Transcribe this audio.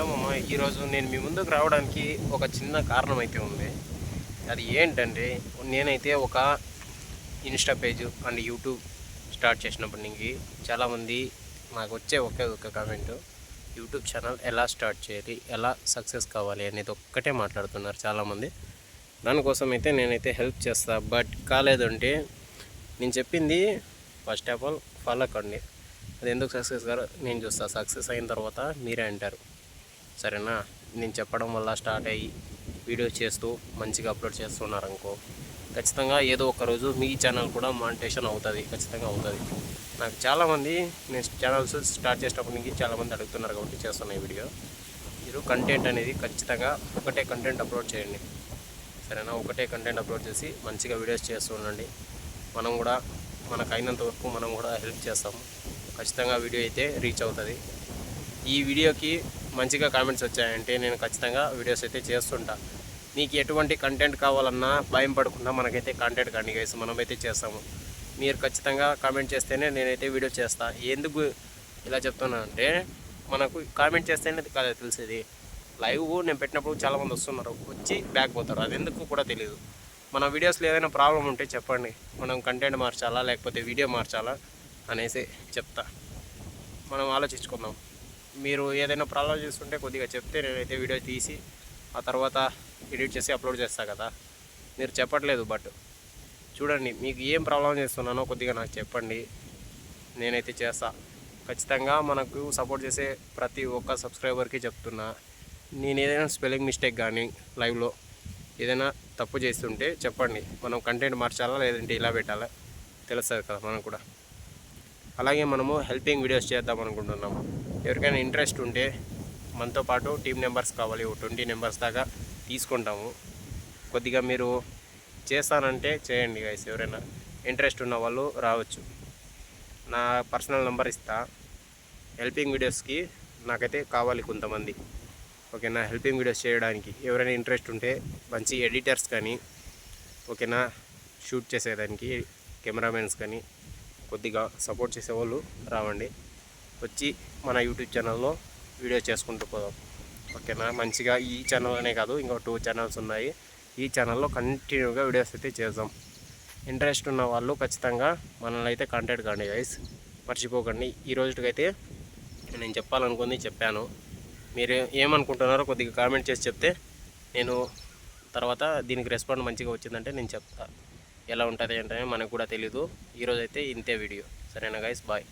Hello ఈరోజు నేను మీ ముందుకు రావడానికి ఒక చిన్న కారణం అయితే ఉంది. అది ఏంటంటే నేనైతే ఒక insta page and YouTube start చేసినప్పటి నుంచి చాలామంది నాకు వచ్చే ఒకే ఒక కామెంట్ యూట్యూబ్ ఛానల్ ఎలా స్టార్ట్ చేయాలి ఎలా సక్సెస్ కావాలి అనేది ఒక్కటే మాట్లాడుతున్నారు చాలామంది. దానికోసం అయితే నేనైతే హెల్ప్ చేస్తా బట్ కాలేదంటే నేను చెప్పింది ఫస్ట్ ఆఫ్ ఆల్ ఫాలో కండి అది ఎందుకు సక్సెస్ గారు నేను చూస్తాను సక్సెస్ అయిన తర్వాత మీరే అంటారు. సరేనా? నేను చెప్పడం వల్ల స్టార్ట్ అయ్యి వీడియో చేస్తూ మంచిగా అప్లోడ్ చేస్తున్నారు అనుకో ఖచ్చితంగా ఏదో ఒక రోజు మీ ఛానల్ కూడా మానిటేషన్ అవుతుంది ఖచ్చితంగా అవుతుంది. నాకు చాలామంది నేను ఛానల్స్ స్టార్ట్ చేసినప్పటి నుంచి చాలామంది అడుగుతున్నారు కాబట్టి చేస్తున్నా ఈ వీడియో. మీరు కంటెంట్ అనేది ఖచ్చితంగా ఒకటే కంటెంట్ అప్లోడ్ చేయండి. సరేనా? ఒకటే కంటెంట్ అప్లోడ్ చేసి మంచిగా వీడియోస్ చేస్తూ ఉండండి. మనం కూడా మనకు అయినంత వరకు మనం కూడా హెల్ప్ చేస్తాము. ఖచ్చితంగా వీడియో అయితే రీచ్ అవుతుంది. ఈ వీడియోకి మంచిగా కామెంట్స్ వచ్చాయంటే నేను ఖచ్చితంగా వీడియోస్ అయితే చేస్తుంటా. మీకు ఎటువంటి కంటెంట్ కావాలన్నా భయం పడకుండా మనకైతే కంటెంట్ కండి గైస్ మనమైతే చేస్తాము. మీరు ఖచ్చితంగా కామెంట్ చేస్తేనే నేనైతే వీడియో చేస్తాను ఎందుకు ఇలా చెప్తున్నాను అంటే మనకు కామెంట్ చేస్తేనే కాదు తెలిసేది. లైవ్ నేను పెట్టినప్పుడు చాలామంది వస్తున్నారు వచ్చి బ్యాక్ పోతారు. అది ఎందుకు కూడా తెలియదు మన వీడియోస్లో ఏదైనా ప్రాబ్లం ఉంటే చెప్పండి. మనం కంటెంట్ మార్చాలా లేకపోతే వీడియో మార్చాలా అనేసి చెప్తా. మనం ఆలోచించుకుందాం. మీరు ఏదైనా ప్రాబ్లం చేస్తుంటే కొద్దిగా చెప్తే నేనైతే వీడియో తీసి ఆ తర్వాత ఎడిట్ చేసి అప్లోడ్ చేస్తా కదా. మీరు చెప్పట్లేదు బట్ చూడండి మీకు ఏం ప్రాబ్లం చేస్తున్నానో కొద్దిగా నాకు చెప్పండి. నేనైతే చేస్తా. ఖచ్చితంగా మనకు సపోర్ట్ చేసే ప్రతి ఒక్క సబ్స్క్రైబర్కి చెప్తున్నా. నేను ఏదైనా స్పెల్లింగ్ మిస్టేక్ కానీ లైవ్లో ఏదైనా తప్పు చేస్తుంటే చెప్పండి. మనం కంటెంట్ మార్చాలా లేదంటే ఇలా పెట్టాలా? తెలుస్తుంది కదా మనం కూడా. అలాగే మనము హెల్పింగ్ వీడియోస్ చేద్దాం అనుకుంటున్నాము. ఎవరికైనా ఇంట్రెస్ట్ ఉంటే మనతో పాటు టీమ్ నెంబర్స్ కావాలి ఓ ట్వంటీ నెంబర్స్ దాకా తీసుకుంటాము. కొద్దిగా మీరు చేస్తానంటే చేయండి గైస్ ఎవరైనా ఇంట్రెస్ట్ ఉన్న వాళ్ళు రావచ్చు. నా పర్సనల్ నెంబర్ ఇస్తా. హెల్పింగ్ వీడియోస్కి నాకైతే కావాలి కొంతమంది. ఓకేనా? హెల్పింగ్ వీడియోస్ చేయడానికి ఎవరైనా ఇంట్రెస్ట్ ఉంటే మంచి ఎడిటర్స్ కానీ ఓకేనా? షూట్ చేసేదానికి కెమెరామెన్స్ కానీ కొద్దిగా సపోర్ట్ చేసేవాళ్ళు రావండి. వచ్చి మన యూట్యూబ్ ఛానల్లో వీడియో చేసుకుంటూ పోదాం. ఓకేనా? మంచిగా ఈ ఛానల్ అనే కాదు ఇంకో టూ ఛానల్స్ ఉన్నాయి. ఈ ఛానల్లో కంటిన్యూగా వీడియోస్ అయితే చేద్దాం. ఇంట్రెస్ట్ ఉన్న వాళ్ళు ఖచ్చితంగా మనల్ని అయితే కాంటాక్ట్ కాండి గైస్. మర్చిపోకండి. ఈ రోజుకైతే నేను చెప్పాలనుకుంది చెప్పాను. మీరు ఏమనుకుంటున్నారో కొద్దిగా కామెంట్ చేసి చెప్తే నేను తర్వాత దీనికి రెస్పాండ్ మంచిగా వచ్చిందంటే నేను చెప్తాను ఎలా ఉంటుంది ఏంటనే మనకు కూడా తెలీదు. ఈరోజైతే ఇంతే వీడియో. సరేనా గైస్ బాయ్